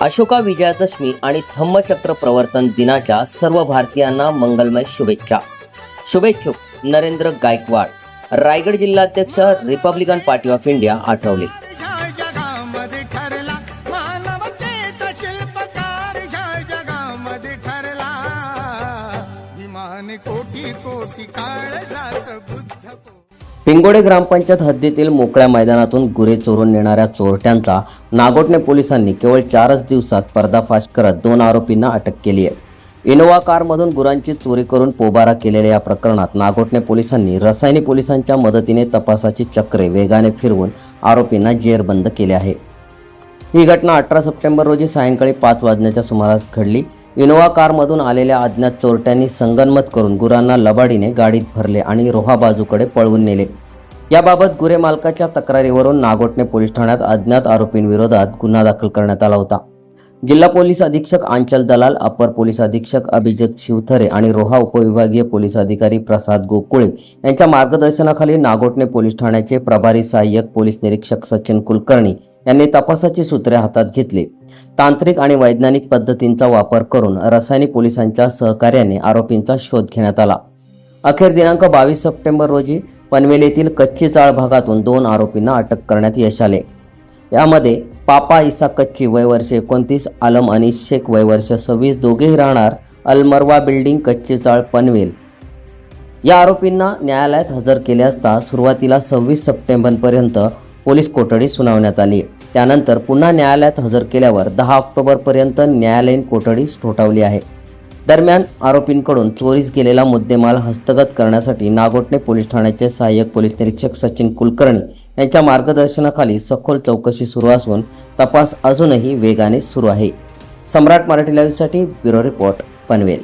अशोका विजयादशमी आणि धम्मचक्र प्रवर्तन दिनाच्या सर्व भारतीयांना मंगलमय शुभेच्छा. शुभेच्छुक नरेंद्र गायकवाड रायगड जिल्हाध्यक्ष Republican Party of India Athawale. कोटी कोटी काळ जात बुद्ध को पिंगोडे ग्रामपंचायत हद्दीतील मोकळ्या मैदानातून गुरे चोरून नेणाऱ्या चोरट्यांचा नागोटणे पोलिसांनी केवळ चारच दिवसात पर्दाफाश करत दोन आरोपींना अटक केली आहे. इनोवा कारमधून गुरांची चोरी करून पोबारा केलेल्या या प्रकरणात नागोटणे पोलिसांनी रसायनी पोलिसांच्या मदतीने तपासाची चक्रे वेगाने फिरवून आरोपींना जेरबंद केले आहे. ही घटना अठरा सप्टेंबर रोजी सायंकाळी पाच वाजण्याच्या सुमारास घडली. इनोवा कारमधून आलेल्या अज्ञात चोरट्यांनी संगनमत करून गुरांना लबाडीने गाडीत भरले आणि रोहा बाजूकडे पळवून नेले. याबाबत गुरे मालकाच्या तक्रारीवरून नागोटणे पोलीस ठाण्यात अज्ञात आरोपींविरोधात गुन्हा दाखल करण्यात आला होता. जिल्हा पोलीस अधीक्षक आंचल दलाल अपर पोलीस अधीक्षक अभिजित शिवथरे आणि रोहा उपविभागीय पोलीस अधिकारी प्रसाद गोकुळे यांच्या मार्गदर्शनाखाली नागोटणे पोलीस ठाण्याचे प्रभारी सहाय्यक पोलीस निरीक्षक सचिन कुलकर्णी यांनी तपासाची सूत्रे हातात घेतली. तांत्रिक आणि वैज्ञानिक पद्धतींचा वापर करून रसायनी पोलिसांच्या सहकार्याने आरोपींचा शोध घेण्यात आला. अखेर दिनांक बावीस सप्टेंबर रोजी पनवेल येथील कच्ची चाळ भागातून दोन आरोपींना अटक करण्यात यश आले. यामध्ये पापा इसा कच्ची वय वर्ष एकोणतीस आलम आणि शेख वय वर्ष सव्वीस दोघेही राहणार अलमरवा बिल्डिंग कच्ची चाळ पनवेल. या आरोपींना न्यायालयात हजर केले असता सुरुवातीला सव्वीस सप्टेंबरपर्यंत पोलीस कोठडी सुनावण्यात आली. त्यानंतर पुन्हा न्यायालयात हजर केल्यावर दहा ऑक्टोबरपर्यंत न्यायालयीन कोठडी ठोठावली आहे. दरम्यान आरोपींकडून चोरीस गेलेला मुद्देमाल हस्तगत करण्यासाठी नागोटणे पोलीस ठाण्याचे सहाय्यक पोलीस निरीक्षक सचिन कुलकर्णी यांच्या मार्गदर्शनाखाली सखोल चौकशी सुरू असून तपास अजूनही वेगाने सुरू आहे. सम्राट मराठी लाईव्हसाठी ब्युरो रिपोर्ट पनवेल.